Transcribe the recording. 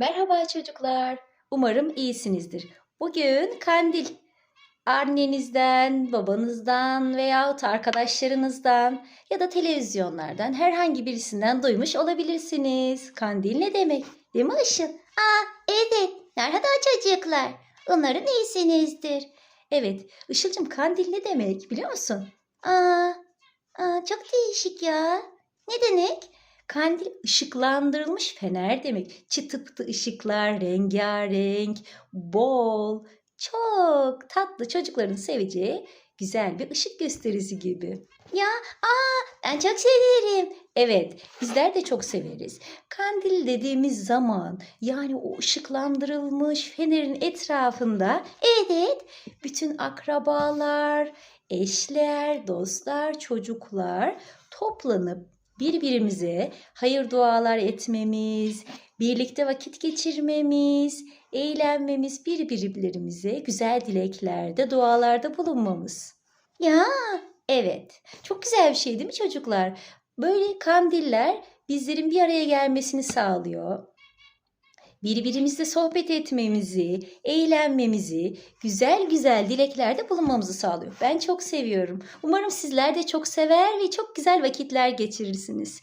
Merhaba çocuklar. Umarım iyisinizdir. Bugün kandil. Annenizden, babanızdan veyahut arkadaşlarınızdan ya da televizyonlardan herhangi birisinden duymuş olabilirsiniz. Kandil ne demek? Değil mi Işıl? Aa evet. Merhaba çocuklar. Umarım iyisinizdir. Evet. Işıl'cığım kandil ne demek biliyor musun? Aa, aa çok değişik ya. Ne demek? Kandil ışıklandırılmış fener demek. Çıtı pıtı ışıklar, rengarenk, bol, çok tatlı çocukların seveceği güzel bir ışık gösterisi gibi. Ya aa ben çok severim. Evet, bizler de çok severiz. Kandil dediğimiz zaman yani o ışıklandırılmış fenerin etrafında Evet. bütün akrabalar, eşler, dostlar, çocuklar toplanıp birbirimize hayır dualar etmemiz, birlikte vakit geçirmemiz, eğlenmemiz, birbirlerimize güzel dileklerde, dualarda bulunmamız. Ya Evet, çok güzel bir şey değil mi çocuklar? Böyle kandiller bizlerin bir araya gelmesini sağlıyor. Birbirimizle sohbet etmemizi, eğlenmemizi, güzel güzel dileklerde bulunmamızı sağlıyor. Ben çok seviyorum. Umarım sizler de çok sever ve çok güzel vakitler geçirirsiniz.